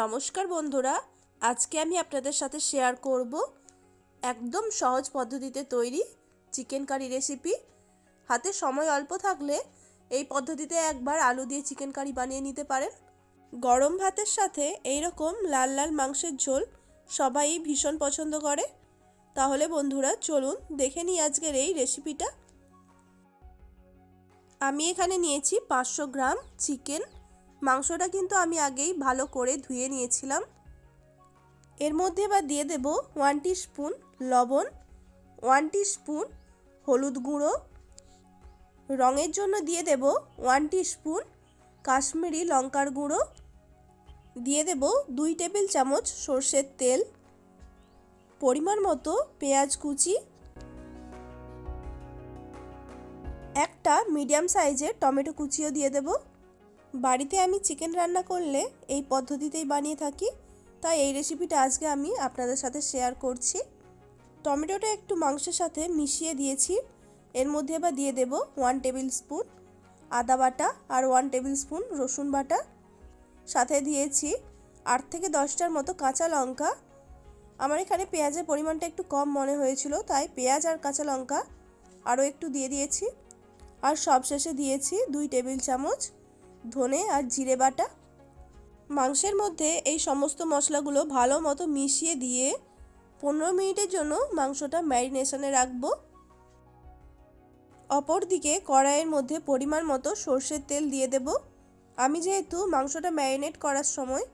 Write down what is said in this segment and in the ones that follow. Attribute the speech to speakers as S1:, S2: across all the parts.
S1: নমস্কার বন্ধুরা, আজকে আমি আপনাদের সাথে শেয়ার করব একদম সহজ পদ্ধতিতে তৈরি চিকেন কারি রেসিপি হাতে সময় অল্প থাকলে এই পদ্ধতিতে একবার আলু দিয়ে চিকেন কারি বানিয়ে নিতে পারেন। গরম ভাতের সাথে এই রকম লাল লাল মাংসের ঝোল সবাই ভীষণ পছন্দ করে। তাহলে বন্ধুরা, চলুন দেখে নিই আজকের এই রেসিপিটা আমি এখানে নিয়েছি পাঁচশো গ্রাম চিকেন মাংসটা কিন্তু আমি আগেই ভালো করে ধুয়ে নিয়েছিলাম। এর মধ্যে এবার দিয়ে দেব ওয়ান স্পুন লবণ ওয়ান স্পুন হলুদ গুঁড়ো। রঙের জন্য দিয়ে দেব ওয়ান স্পুন কাশ্মীরি লঙ্কার গুঁড়ো। দিয়ে দেব দুই টেবিল চামচ সর্ষের তেল, পরিমাণ মতো পেঁয়াজ কুচি। একটা মিডিয়াম সাইজের টমেটো কুচিও দিয়ে দেবো। বাড়িতে আমি চিকেন রান্না করলে এই পদ্ধতিতেই বানিয়ে থাকি। তাই এই রেসিপিটা আজকে আমি আপনাদের সাথে শেয়ার করছি। টমেটোটা একটু মাংসের সাথে মিশিয়ে দিয়েছি। এর মধ্যে এবার দিয়ে দেব ওয়ান টেবিল স্পুন আদা বাটা আর ওয়ান টেবিল স্পুন রসুন বাটা। সাথে দিয়েছি আট থেকে দশটার মতো কাঁচা লঙ্কা। আমার এখানে পেঁয়াজের পরিমাণটা একটু কম মনে হয়েছিল, তাই পেঁয়াজ আর কাঁচা লঙ্কা আরও একটু দিয়ে দিয়েছি। আর সবশেষে দিয়েছি দুই টেবিল চামচ ধনে আর জিরে বাটা। মাংসের মধ্যে এই সমস্ত মশলাগুলো ভালো মতো মিশিয়ে দিয়ে পনেরো মিনিটের জন্য মাংসটা ম্যারিনেশনে রাখব। অপরদিকে কড়াইয়ের মধ্যে পরিমাণ মতো সর্ষের তেল দিয়ে দেব। আমি যেহেতু মাংসটা ম্যারিনেট করার সময়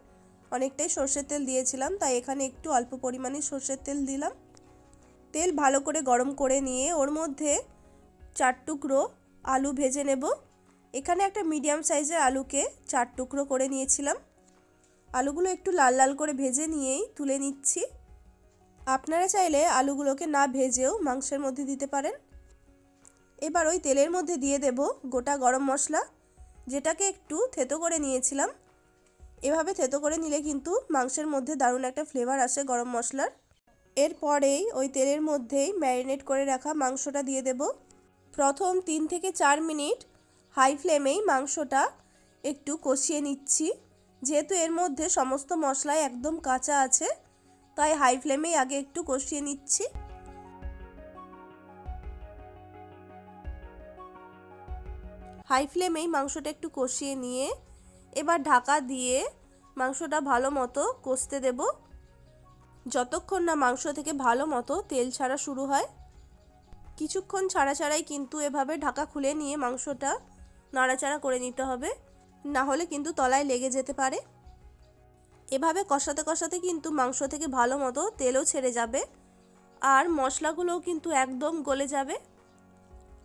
S1: অনেকটাই সর্ষের তেল দিয়েছিলাম, তাই এখানে একটু অল্প পরিমাণে সর্ষের তেল দিলাম। তেল ভালো করে গরম করে নিয়ে ওর মধ্যে চার টুকরো আলু ভেজে নেব। এখানে একটা মিডিয়াম সাইজের আলুকে চার টুকরো করে নিয়েছিলাম। আলুগুলো একটু লাল লাল করে ভেজে নিয়েই তুলে নিচ্ছি। আপনারা চাইলে আলুগুলোকে না ভেজেও মাংসের মধ্যে দিতে পারেন। এবার ওই তেলের মধ্যে দিয়ে দেব গোটা গরম মশলা, যেটাকে একটু থেতো করে নিয়েছিলাম। এভাবে থেতো করে নিলে কিন্তু মাংসের মধ্যে দারুণ একটা ফ্লেভার আসে গরম মশলার। এরপরেই ওই তেলের মধ্যেই ম্যারিনেট করে রাখা মাংসটা দিয়ে দেব। প্রথম তিন থেকে চার মিনিট হাই ফ্লেমেই মাংসটা একটু কষিয়ে নিচ্ছি। যেহেতু এর মধ্যে সমস্ত মশলাই একদম কাঁচা আছে, তাই হাই ফ্লেমেই আগে একটু কষিয়ে নিচ্ছি। হাই ফ্লেমেই মাংসটা একটু কষিয়ে নিয়ে এবার ঢাকা দিয়ে মাংসটা ভালো মতো কষতে দেব। যতক্ষণ না মাংস থেকে ভালো মতো তেল ছাড়া শুরু হয়, কিছুক্ষণ ছাড়া ছাড়াই কিন্তু এভাবে ঢাকা খুলে নিয়ে মাংসটা নাড়াচাড়া করে নিতে হবে। না হলে কিন্তু তলায় লেগে যেতে পারে। এভাবে কষাতে কষাতে কিন্তু মাংস থেকে ভালো মতো তেলও ছেড়ে যাবে। আর মশলাগুলোও কিন্তু একদম গলে যাবে।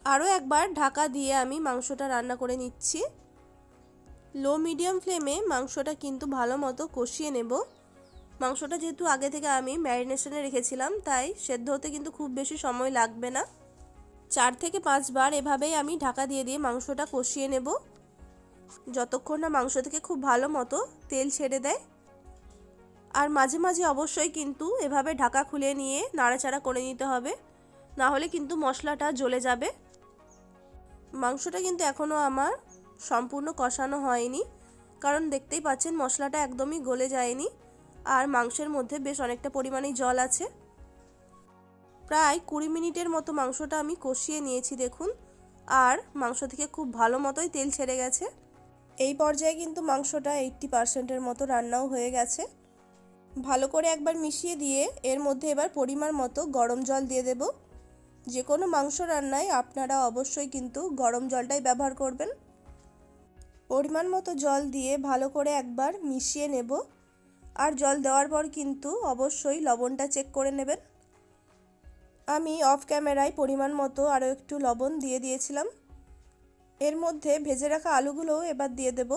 S1: আরও একবার ঢাকা দিয়ে আমি মাংসটা রান্না করে নিচ্ছি। লো মিডিয়াম ফ্লেমে মাংসটা কিন্তু ভালো মতো কষিয়ে নেব। মাংসটা যেহেতু আগে থেকে আমি ম্যারিনেশনে রেখেছিলাম, তাই সেদ্ধ হতে কিন্তু খুব বেশি সময় লাগবে না। চার থেকে পাঁচবার এভাবেই আমি ঢাকা দিয়ে দিয়ে মাংসটা কষিয়ে নেব। যতক্ষণ না মাংস থেকে খুব ভালো মতো তেল ছেড়ে দেয়। আর মাঝে মাঝে অবশ্যই কিন্তু এভাবে ঢাকা খুলে নিয়ে নাড়াচাড়া করে নিতে হবে। না হলে কিন্তু মশলাটা জ্বলে যাবে। মাংসটা কিন্তু এখনও আমার সম্পূর্ণ কষানো হয়নি। কারণ দেখতেই পাচ্ছেন মশলাটা একদমই গলে যায়নি। আর মাংসের মধ্যে বেশ অনেকটা পরিমাণেই জল আছে। প্রায় কুড়ি মিনিটের মতো মাংসটা আমি কষিয়ে নিয়েছি, দেখুন। আর মাংস থেকে খুব ভালো মতোই তেল ছেড়ে গেছে। এই পর্যায়ে কিন্তু মাংসটা এইট্টি পার্সেন্টের মতো রান্নাও হয়ে গেছে। ভালো করে একবার মিশিয়ে দিয়ে এর মধ্যে এবার পরিমাণ মতো গরম জল দিয়ে দেব। যে কোনো মাংস রান্নায় আপনারা অবশ্যই কিন্তু গরম জলটাই ব্যবহার করবেন। পরিমাণ মতো জল দিয়ে ভালো করে একবার মিশিয়ে নেব। আর জল দেওয়ার পর কিন্তু অবশ্যই লবণটা চেক করে নেবেন। আমি অফ ক্যামেরায় পরিমাণ মতো আরও একটু লবণ দিয়ে দিয়েছিলাম। এর মধ্যে ভেজে রাখা আলুগুলোও এবার দিয়ে দেব।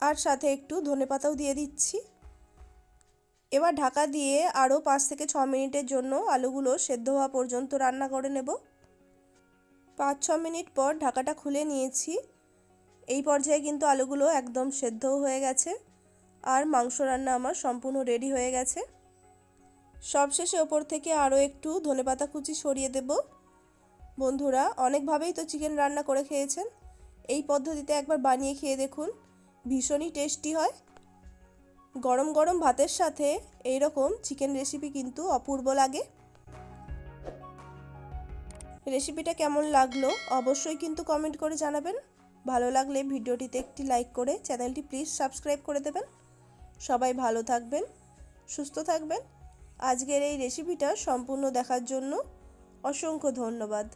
S1: আর সাথে একটু ধনে পাতাও দিয়ে দিচ্ছি। এবার ঢাকা দিয়ে আরও পাঁচ থেকে ছ মিনিটের জন্য আলুগুলো সেদ্ধ হওয়া পর্যন্ত রান্না করে নেব। পাঁচ, ছ মিনিট পর ঢাকাটা খুলে নিয়েছি। এই পর্যায়ে কিন্তু আলুগুলো একদম সেদ্ধও হয়ে গেছে। আর মাংস রান্না আমার সম্পূর্ণ রেডি হয়ে গেছে। সবশেষে ওপর থেকে আরও একটু ধনেপাতা কুচি সরিয়ে দেব। বন্ধুরা, অনেকভাবেই তো চিকেন রান্না করে খেয়েছেন। এই পদ্ধতিতে একবার বানিয়ে খেয়ে দেখুন, ভীষণই টেস্টি হয়। গরম গরম ভাতের সাথে এই রকম চিকেন রেসিপি কিন্তু অপূর্ব লাগে। রেসিপিটা কেমন লাগল অবশ্যই কিন্তু কমেন্ট করে জানাবেন। ভালো লাগলে ভিডিওটিতে একটি লাইক করে চ্যানেলটি প্লিজ সাবস্ক্রাইব করে দেবেন। সবাই ভালো থাকবেন, সুস্থ থাকবেন। আজকের এই রেসিপিটা সম্পূর্ণ দেখার জন্য অসংখ্য ধন্যবাদ।